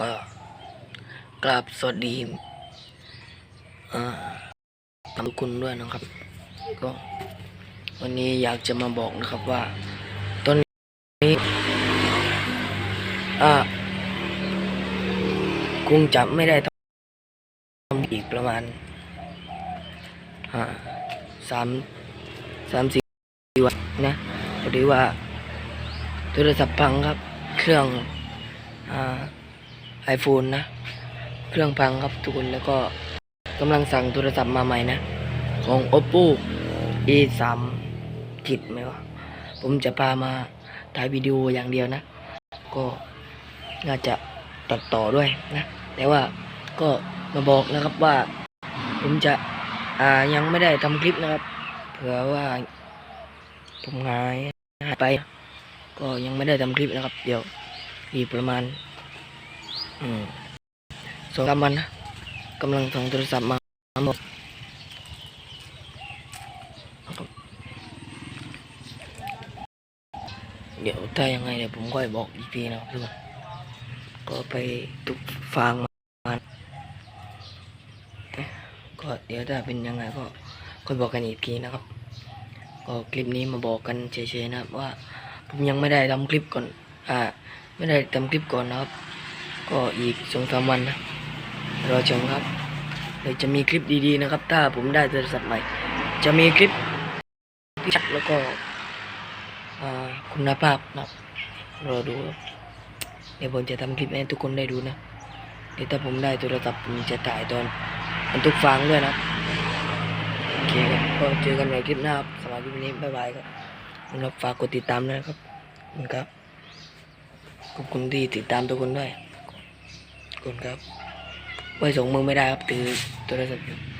ก็กราบสวัสดีอ่าทุกคนด้วยนะครับ ก็วันนี้อยากจะมาบอกนะครับว่าตอนนี้อ่าคงจะไม่ได้ทำอีกประมาณอ่าสามสามสี่วันนะพอดีว่าโทรศัพท์พังครับ เครื่องอ่า ไอโฟนนะ เครื่องพังครับทุกคนแล้วก็กำลังสั่งโทรศัพท์มาใหม่นะ ของ oppo e 3ผิดไหมวะ ผมจะพามาถ่ายวิดีโออย่างเดียวนะ ก็น่าจะตัดต่อด้วยนะ แต่ว่าก็มาบอกนะครับว่า ผมจะอ่ายังไม่ได้ทำคลิปนะครับ เผื่อว่าผมหายหายไป ก็ยังไม่ได้ทำคลิปนะครับ เดี๋ยวอีกประมาณ สองสามวันนะกำลังส่งโทรศัพท์มาหมดเดี๋ยวถ้ายังไงเดี๋ยวผมก็บอกอีกทีนะครับทุกคนก็ไปตุกฟางมาก็เดี๋ยวถ้าเป็นยังไงก็ค่อยบอกกันอีกทีนะครับ ก็คลิปนี้มาบอกกันเฉยๆนะครับว่าผมยังไม่ได้ทำคลิปก่อน อ่า ไม่ได้ทำคลิปก่อนนะครับ ก็อีกสองสามวันนะรอชมครับเดี๋ยวจะมีคลิปดีๆนะครับ ถ้าผมได้โทรศัพท์ใหม่ จะมีคลิปที่ชัดแล้วก็คุณภาพนะรอดูครับเดี๋ยวผมจะทำคลิปให้ทุกคนได้ดูนะเดี๋ยวถ้าผมได้โทรศัพท์ผมจะถ่ายตอนมันทุกฟังด้วยนะโอเคครับก็เจอกันใหม่คลิปหน้าครับสำหรับคลิปนี้บ๊ายบายครับสำหรับฝากกดติดตามนะครับขอบคุณครับขอบคุณที่ติดตามทุกคนด้วย คุณครับ ไว้ส่งมือไม่ได้ครับถือโทรศัพท์อยู่